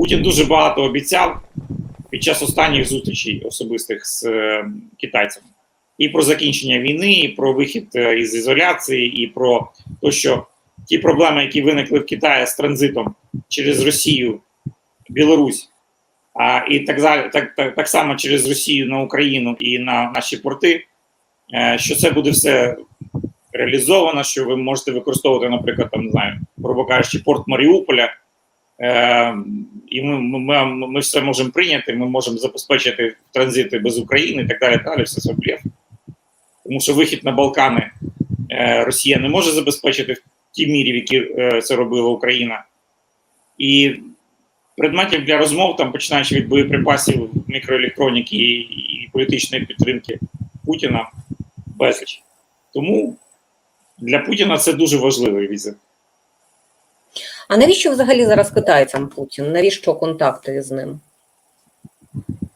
Путін дуже багато обіцяв під час останніх зустрічей особистих з е, китайцями. І про закінчення війни, і про вихід е, із ізоляції, і про те, що ті проблеми, які виникли в Китаї з транзитом через Росію, Білорусь, а, і так, так, так, так само через Росію на Україну і на наші порти, е, що це буде все реалізовано, що ви можете використовувати, наприклад, там, не знаю, грубо кажучи, порт Маріуполя. Е, і ми, ми, ми, все можемо прийняти, ми можемо забезпечити транзити без України і так далі. далі все це блеф. Тому що вихід на Балкани е, Росія не може забезпечити в тій мірі, в якій е, це робила Україна. І предметів для розмов, там, починаючи від боєприпасів, мікроелектроніки і, і політичної підтримки Путіна, безліч. Тому для Путіна це дуже важливий візит. А навіщо взагалі зараз китайцям Путін? Навіщо контакти з ним?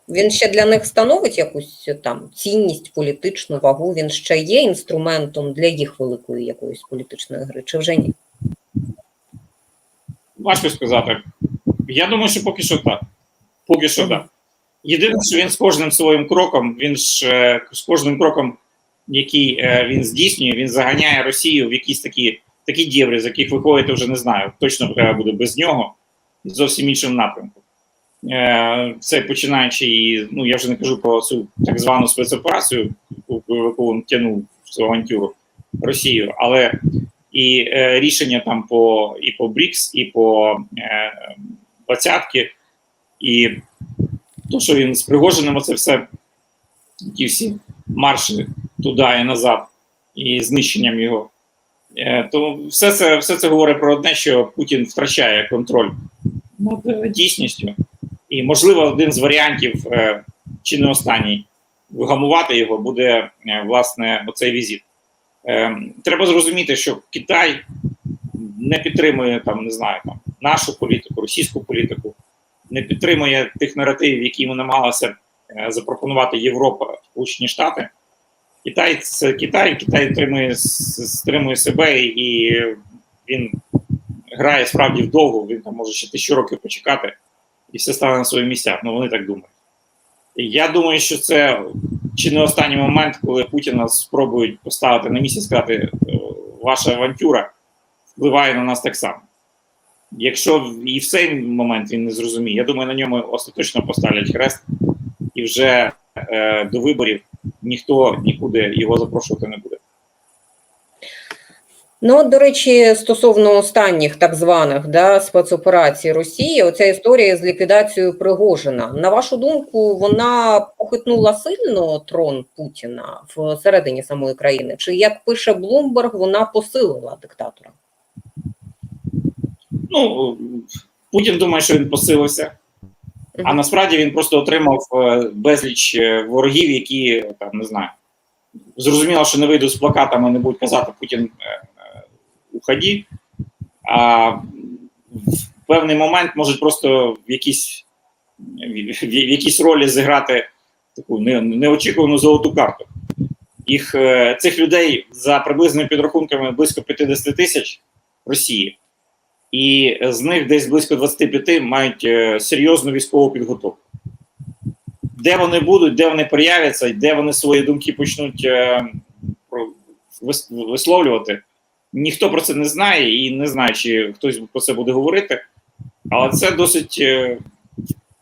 Він ще для них становить якусь там цінність, політичну вагу. Він ще є інструментом для їх великої якоїсь політичної гри, чи вже ні? Важко сказати. Я думаю, що поки що так. Поки що так. Єдине, що він з кожним своїм кроком, він ж е, з кожним кроком, який е, він здійснює, він заганяє Росію в якісь такі такі дєври, з яких виходити вже не знаю. Точно треба буде без нього зовсім іншим напрямку. Е, Це починаючи, і, ну я вже не кажу про цю так звану спецоперацію, яку він тягнув в цю авантюру Росію, але і е, рішення там по і по БРІКС, і по е, двадцятки, і то, що він з Пригожиним, це все ті всі марші туди і назад, і знищенням його. Е, то все це, все це говорить про одне, що Путін втрачає контроль над е, дійсністю. І, можливо, один з варіантів, е, чи не останній, вгамувати його буде власне оцей візит. Треба зрозуміти, що Китай не підтримує там, не знаю, там нашу політику, російську політику, не підтримує тих наративів, які ми намагалися запропонувати Європа, Сполучені Штати. Китай це Китай, Китай тримує, стримує себе і він грає справді вдовго, він там може ще тисячу років почекати, і все стане на свої місця. Ну вони так думають. Я думаю, що це чи не останній момент, коли Путіна спробують поставити на місці сказати, «Е, ваша авантюра впливає на нас так само. Якщо і в цей момент він не зрозуміє, я думаю, на ньому остаточно поставлять хрест, і вже е, до виборів ніхто нікуди його запрошувати не буде. Ну, от, до речі, стосовно останніх так званих да, спецоперацій Росії, оця історія з ліквідацією Пригожина. На вашу думку, вона похитнула сильно трон Путіна всередині самої країни? Чи як пише Блумберг, вона посилила диктатора? Ну, Путін думає, що він посилився, а насправді він просто отримав е, безліч е, ворогів, які там не знаю. Зрозуміло, що не вийдуть з плакатами, не будуть казати Путін е, е, уході, а в певний момент можуть просто в якійсь, в, якійсь ролі зіграти таку неочікувану золоту карту. Їх цих людей за приблизними підрахунками близько 50 тисяч в Росії і з них десь близько 25 мають е, серйозну військову підготовку. Де вони будуть, де вони проявляться, де вони свої думки почнуть е, висловлювати, ніхто про це не знає і не знає, чи хтось про це буде говорити. Але це досить е,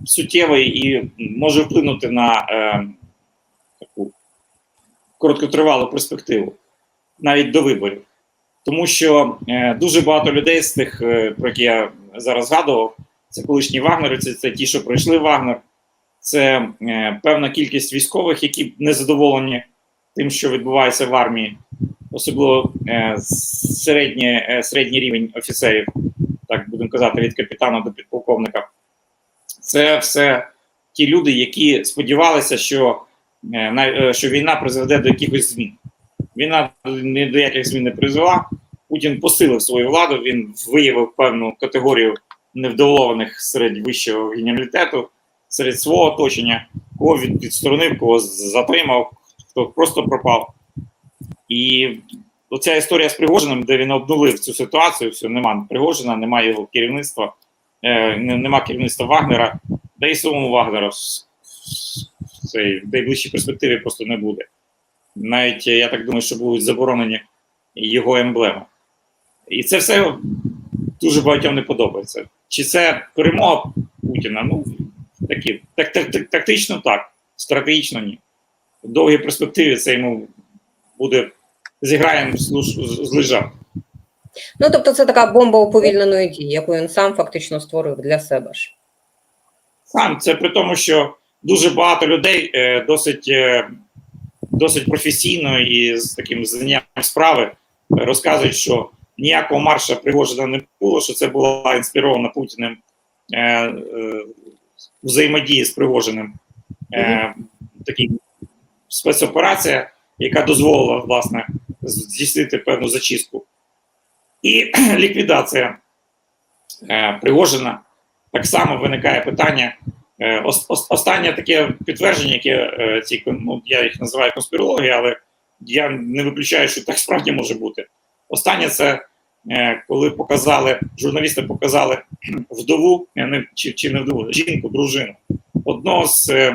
суттєво і може вплинути на е, таку короткотривалу перспективу, навіть до виборів. Тому що е, дуже багато людей з тих, е, про які я зараз згадував, це колишні вагнерівці, це ті, що пройшли Вагнер, це е, певна кількість військових, які не задоволені тим, що відбувається в армії, особливо середній, середній рівень офіцерів, так будемо казати, від капітана до підполковника. Це все ті люди, які сподівалися, що, що війна призведе до якихось змін. Війна ні до яких змін не призвела. Путін посилив свою владу, він виявив певну категорію невдоволених серед вищого геніалітету, серед свого оточення, кого він відсторонив, кого затримав, хто просто пропав. І оця історія з Пригожиним, де він обнулив цю ситуацію, все, нема Пригожина, немає його керівництва. е, нема керівництва Вагнера, да і самому Вагнера в в найближчій перспективі просто не буде. Навіть я так думаю, що будуть заборонені його емблеми. І це все дуже багатьом не подобається. Чи це перемога Путіна? Ну, такі, так, так, так, тактично так, стратегічно ні. В довгій перспективі це йому буде зіграємо з лежа. Ну, тобто, це така бомба уповільненої дії, яку він сам фактично створив для себе ж. Сам це при тому, що дуже багато людей е, досить, е, досить професійно і з таким знанням справи е, розказують, що ніякого марша Пригожина не було, що це була інспірована Путіним е, е, взаємодії з Пригожиним. Е, такий спецоперація, яка дозволила власне здійснити певну зачистку. І ліквідація е, Пригожина. Так само виникає питання. Е, ос- ос- останнє таке підтвердження, яке е, ці ну, я їх називаю конспірології, але я не виключаю, що так справді може бути. Останнє це е, коли показали, журналісти показали вдову, не, чи, чи не вдову, жінку, дружину, одного з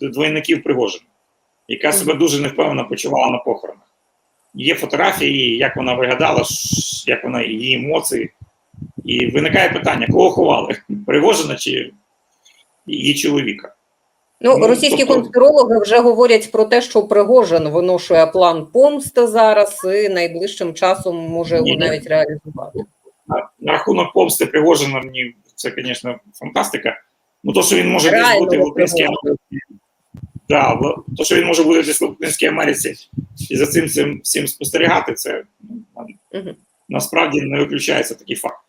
двойників Пригожина, яка себе дуже невпевнено почувала на похоронах. Є фотографії, як вона виглядала, як вона її емоції. І виникає питання: кого ховали? Пригожина чи її чоловіка? Ну, Ну, російські тобто- конспірологи вже говорять про те, що Пригожин виношує план помсти зараз і найближчим часом може його навіть реалізувати. На, на рахунок помсти Пригожина, мені це, звісно, фантастика. Ну, то, що він може десь Реально бути в Латинській Америці. Да, то, що він може бути десь в Латинській Америці і за цим цим всім спостерігати, це ну, Мгм. насправді не виключається такий факт.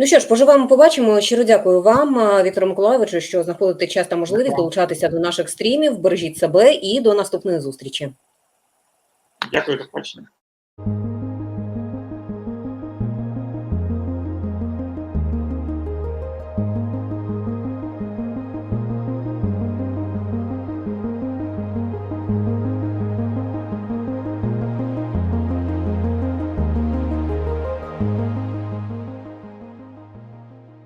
Ну що ж, поживемо, побачимо. Щиро дякую вам, Віктору Миколайовичу, що знаходите час та можливість долучатися до наших стрімів. Бережіть себе і до наступної зустрічі. Дякую, до побачення.